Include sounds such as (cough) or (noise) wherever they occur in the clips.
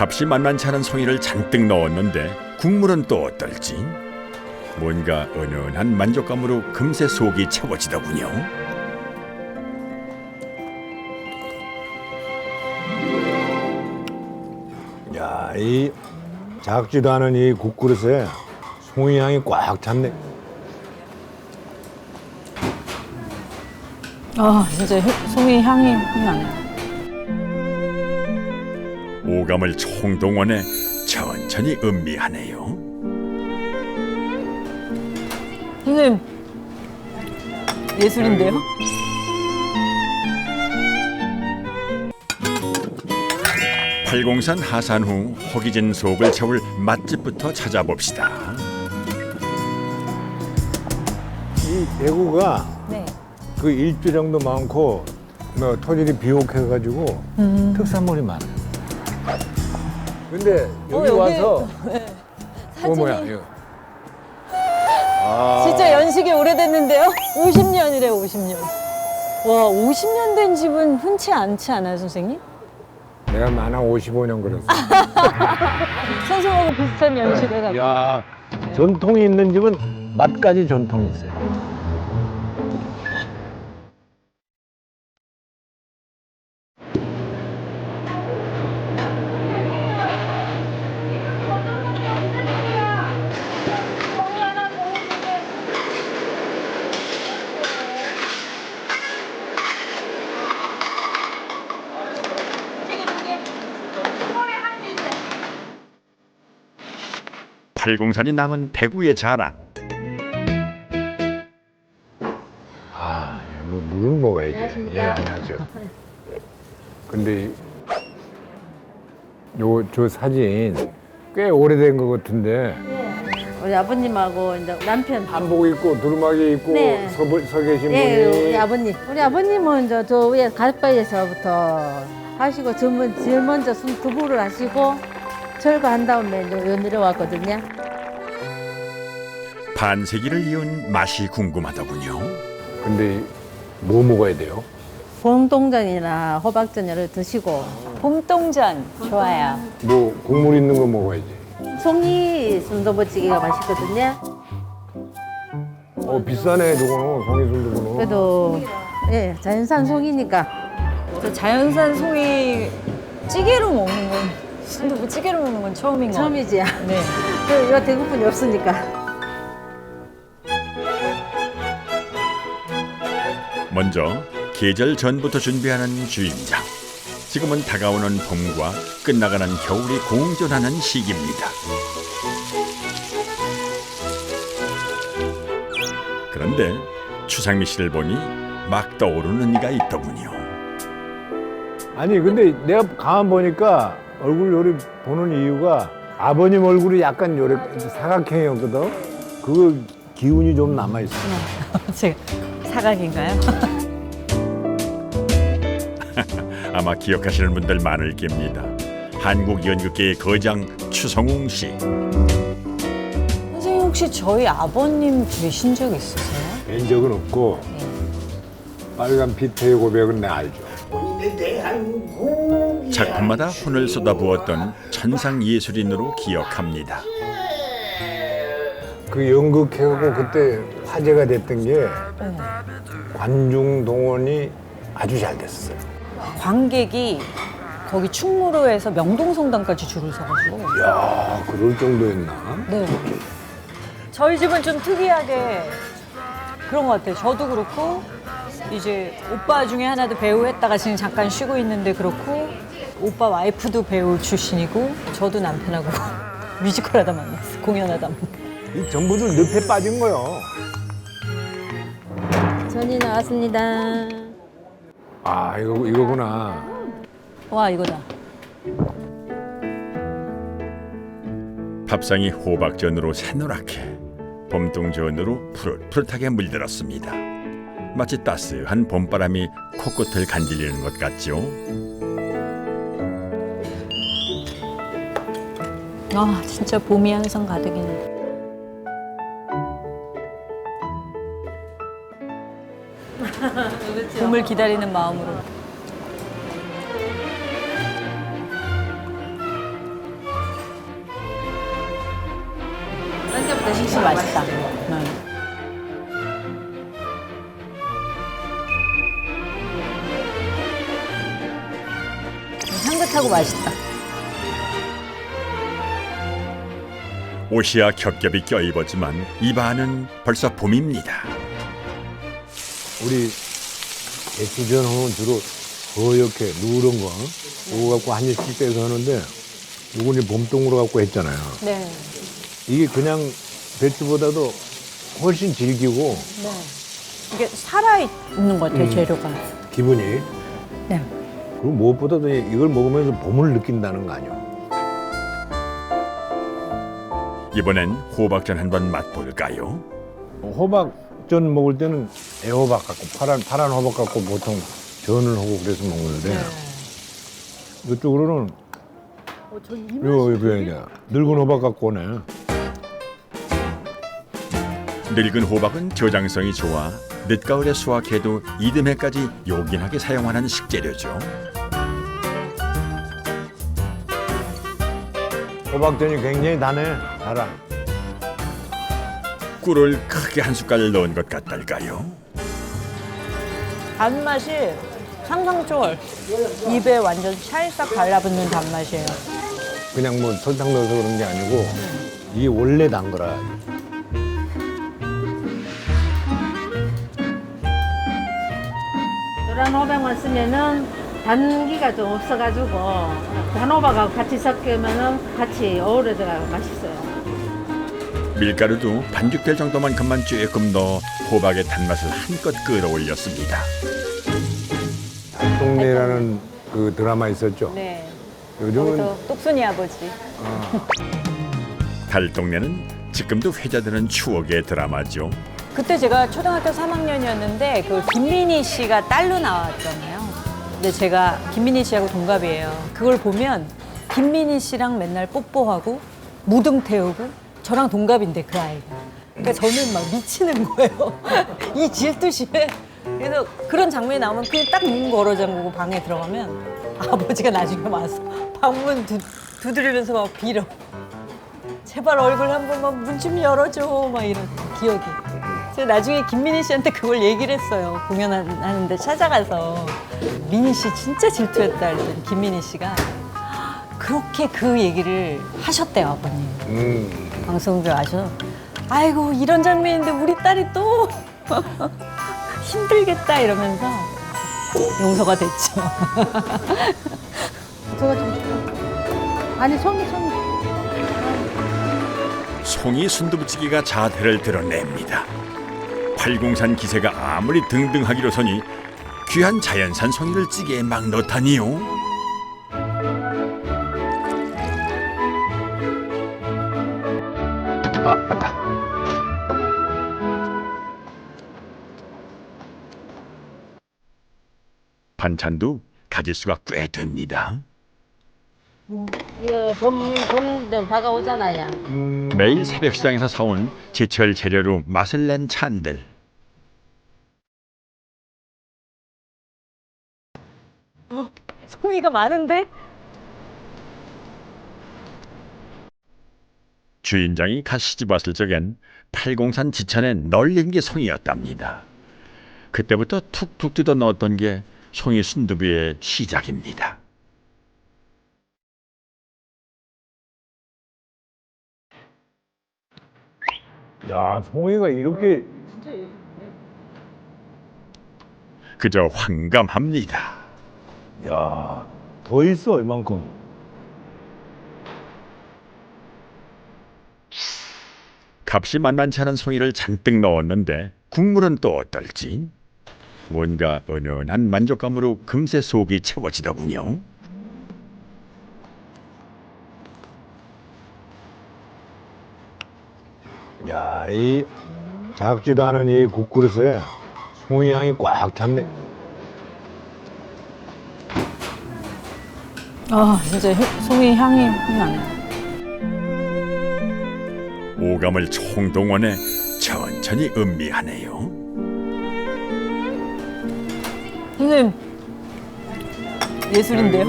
값이 만만치 않은 송이를 잔뜩 넣었는데 국물은 또 어떨지? 뭔가 은은한 만족감으로 금세 속이 채워지더군요. 야, 이 작지도 않은 이 국그릇에 송이 향이 꽉 찼네. 아 진짜 혀- 송이 향이 향이 나네. 오감을 총동원해 천천히 음미하네요. 선생님 예술인데요? 팔공산 하산 후 허기진 속을 채울 맛집부터 찾아봅시다. 이 대구가 네. 그 일주 정도 많고 뭐 토질이 비옥해가지고 음. 특산물이 많아요. 근데 여기, 여기- 와서 사진이 어 뭐야 이거. 진짜 연식이 오래됐는데요? 50년이래 50년. 와 50년 된 집은 흔치 않지 않아요 선생님? 내가 만화 55년 그랬어. 선생님하고 비슷한 연식에 가. 야 전통이 있는 집은 맛까지 전통이 있어요. 팔공산이 남은 대구의 자랑. 아, 뭐, 물을 먹어야지. 예, 안녕하세요. 근데 요 저 사진 꽤 오래된 것 같은데 우리 아버님하고 이제 남편. 한복 입고 두루마기 입고 네. 서, 서 계신 예, 분이 우리 아버님. 우리 아버님은 이제 저 위에 가락바위에서부터 하시고 저 먼- 제일 먼저 순 두부를 하시고 철거한 다음에 요 내려왔거든요. 반세기를 이은 맛이 궁금하더군요. 근데 뭐 먹어야 돼요? 봉동전이나 호박전을 드시고 봄동전 좋아요. 뭐 국물 있는 거 먹어야지. 송이 순두부찌개가 맛있거든요. 어 비싸네 저거는 송이순두부는. 그래도 예, 자연산 송이니까 저 자연산 송이 찌개로 먹는 건 순두부 찌개로 먹는 건 처음인 것 같아요. 처음이지. 네. (laughs) 그 이거 대구분이 없으니까. 먼저 계절 전부터 준비하는 주임장. 지금은 다가오는 봄과 끝나가는 겨울이 공존하는 시기입니다. 그런데 추상미 씨를 보니 막 떠오르는 이가 있더군요. 아니 근데 내가 가만 보니까 얼굴 요리 보는 이유가 아버님 얼굴이 약간 요래 사각형이었거든. 그거 기운이 좀 남아 있어. (laughs) 제가 사각인가요? (laughs) 아마 기억하시는 분들 많을 겁니다. 한국 연극계의 거장 추성웅 씨. 선생님 혹시 저희 아버님 뵈신 적 있으세요? 뵌 적은 없고 빨간 피터의 고백은 내가 알죠. 작품마다 혼을 쏟아부었던 천상 예술인으로 기억합니다. 그 연극해갖고 그때 화제가 됐던 게 관중 동원이 아주 잘 됐어요. 관객이 거기 충무로에서 명동성당까지 줄을 서가지고 야 그럴 정도였나? 네. 저희 집은 좀 특이하게 그런 것 같아요. 저도 그렇고 이제 오빠 중에 하나도 배우 했다가 지금 잠깐 쉬고 있는데 그렇고 오빠 와이프도 배우 출신이고 저도 남편하고 (laughs) 뮤지컬 하다 만났어. 공연하다 만났어. 이 전부들 늪에 빠진 거요. 전이 나왔습니다. 아 이거 이거구나. 와 이거다. 밥상이 호박전으로 새노랗게 봄동전으로 푸릇푸릇하게 물들었습니다. 마치 따스한 봄바람이 코끝을 간질리는 것 같죠. 아 진짜 봄이 항상 가득이네. 봄을 기다리는 마음으로. 한때부터 식시 맛있다. 응. 향긋하고 맛있다. 옷이야 겹겹이 껴입었지만 입안은 벌써 봄입니다. 우리 배추전 하면 주로 허옇게 누런 거 그거 갖고 한 입씩 떼서 하는데 요건 이제 봄동으로 갖고 했잖아요. 네. 이게 그냥 배추보다도 훨씬 질기고 네. 이게 살아있는 것 같아요, 음. 재료가. 기분이 네. 그리고 무엇보다도 이걸 먹으면서 봄을 느낀다는 거 아니에요. 이번엔 호박전 한번 맛볼까요? 호박전 먹을 때는 애호박 갖고 파란 파란 호박 갖고 보통 전을 하고 그래서 먹는데 이쪽으로는 요 이게 이제 늙은 호박 갖고 오네. 늙은 호박은 저장성이 좋아 늦가을에 수확해도 이듬해까지 요긴하게 사용하는 식재료죠. 호박전이 굉장히 다네. 달아. 꿀을 크게 한 숟갈 넣은 것 같달까요? 단맛이 상상 초월. 입에 완전 찰싹 달라붙는 단맛이에요. 그냥 뭐 설탕 넣어서 그런 게 아니고 이게 원래 단 거라. 노란 호박만 쓰면은 단기가 좀 없어가지고 단호박하고 같이 섞으면은 같이 어우러 들어가고 맛있어요. 밀가루도 반죽될 정도만큼만 조금 넣어 호박의 단맛을 한껏 끌어올렸습니다. 동네라는 그 드라마 있었죠. 네. 요즘은 거기서 똑순이 아버지. 달동네는 지금도 회자되는 추억의 드라마죠. 그때 제가 초등학교 3학년이었는데 그 김민희 씨가 딸로 나왔잖아요. 근데 제가 김민희 씨하고 동갑이에요. 그걸 보면 김민희 씨랑 맨날 뽀뽀하고 무등 태우고 저랑 동갑인데 그 아이가. 그러니까 저는 막 미치는 거예요. (laughs) 이 질투심에. 그래서 그런 장면이 나오면 그냥 딱 문 걸어 잠그고 방에 들어가면 아버지가 나중에 와서 방문 두, 두드리면서 막 빌어. 제발 얼굴 한 번만 문 좀 열어줘 막 이런 기억이. 제가 나중에 김민희 씨한테 그걸 얘기를 했어요. 공연하는데 찾아가서 민희 씨 진짜 질투했다 그랬더니 김민희 씨가 그렇게 그 얘기를 하셨대요 아버님. 음, 방송들 아셔. 아이고 이런 장면인데 우리 딸이 또 (laughs) 힘들겠다 이러면서 용서가 됐죠. (laughs) 저거 좀? 아니 송이 송이. 송이 순두부찌개가 자태를 드러냅니다. 팔공산 기세가 아무리 등등하기로 서니 귀한 자연산 송이를 찌개에 막 넣다니요. 반찬도 가짓수가 꽤 됩니다. 이거 봄봄 바가 오잖아요. 음, 매일 새벽 시장에서 사온 제철 재료로 맛을 낸 찬들. 송이가 많은데? 주인장이 갓 시집 왔을 적엔 팔공산 지천에 널린 게 송이였답니다. 그때부터 툭툭 뜯어 넣었던 게 송이 순두부의 시작입니다. 야, 송이가 이렇게 그저 황감합니다. 야, 더 있어 이만큼. 값이 만만치 않은 송이를 잔뜩 넣었는데 국물은 또 어떨지? 뭔가 은은한 만족감으로 금세 속이 채워지더군요. 야, 이 작지도 않은 이 국그릇에 송이 향이 꽉 찼네. 아 진짜 히- 송이 향이 나네. 오감을 총동원해 천천히 음미하네요. 선생님 예술인데요?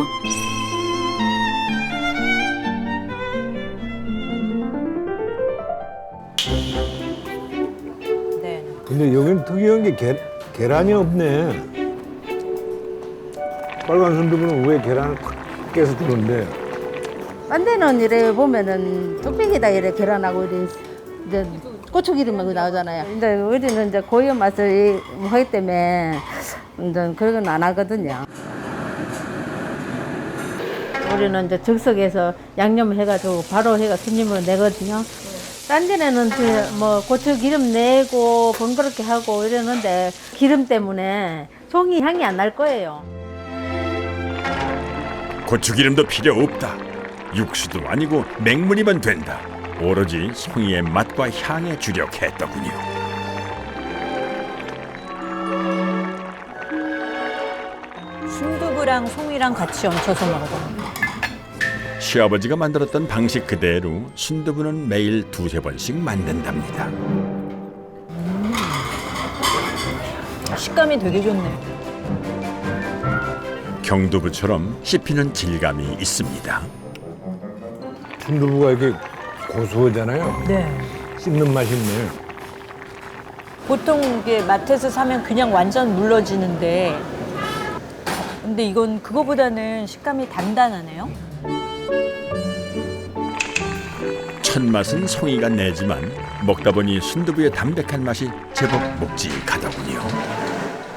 근데 여기는 특이한 게 계, 계란이 없네. 빨간 순두부는 왜 계란을 탁 깨서 주는데 딴 데는 이래 보면은 뚝배기다 이래 계란하고 이래 이제 고추기름하고 나오잖아요. 근데 우리는 이제 고유 맛을 이- 하기 때문에 이제 그런 건 안 하거든요. 우리는 이제 즉석에서 양념을 해가지고 바로 해가 손님으로 내거든요. 딴 데는 그뭐 고추 기름 내고 번거롭게 하고 이러는데 기름 때문에 송이 향이 안 날 거예요. 고추기름도 필요 없다. 육수도 아니고 맹물이면 된다. 오로지 송이의 맛과 향에 주력했더군요. 순두부랑 송이랑 같이 얹혀서 먹어요. 시아버지가 만들었던 방식 그대로 순두부는 매일 두세 번씩 만든답니다. 식감이 되게 좋네. 경두부처럼 씹히는 질감이 있습니다. 순두부가 이렇게 고소하잖아요. 네. 씹는 맛이 있네. 보통 이게 마트에서 사면 그냥 완전 물러지는데 근데 이건 그거보다는 식감이 단단하네요. 첫 맛은 송이가 내지만 먹다 보니 순두부의 담백한 맛이 제법 묵직하더군요.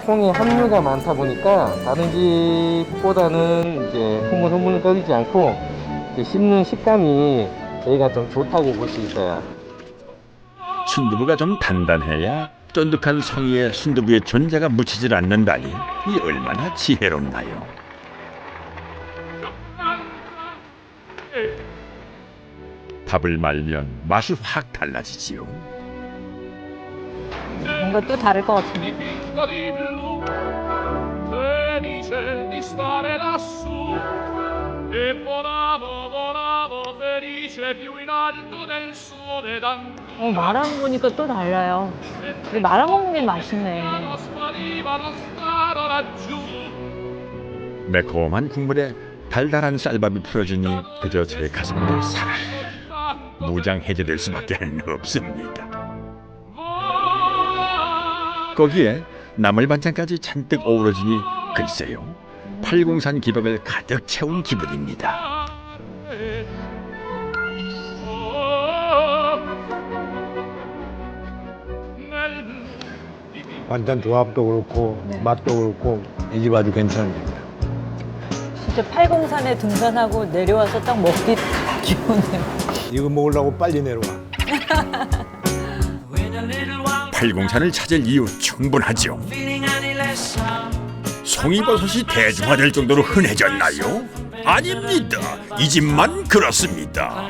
콩이 함유가 많다 보니까 다른 집보다는 이제 흐물흐물 거리지 않고 씹는 식감이 저희가 좀 좋다고 볼 수 있어요. 순두부가 좀 단단해야 쫀득한 송이의 순두부의 존재가 묻히질 않는다니 이 얼마나 지혜롭나요? 밥을 말면 맛이 확 달라지지요. Alto del sole d'anno 어, 말아 먹으니까 또 달라요. 근데 말아 먹는 게 맛있네. 매콤한 국물에 달달한 쌀밥이 풀어지니 그저 제 가슴도 살아 무장 해제될 수밖에 없습니다. 거기에 나물 반찬까지 잔뜩 어우러지니 글쎄요 팔공산 기밥을 가득 채운 기분입니다. 반찬 조합도 그렇고 맛도 그렇고 이 집 아주 괜찮습니다. 진짜 팔공산에 등산하고 내려와서 딱 먹기 딱 좋네요. 이거 먹으려고 빨리 내려와. (laughs) 팔공산을 찾을 이유 충분하죠. 송이버섯이 대중화될 정도로 흔해졌나요? 아닙니다. 이 집만 그렇습니다.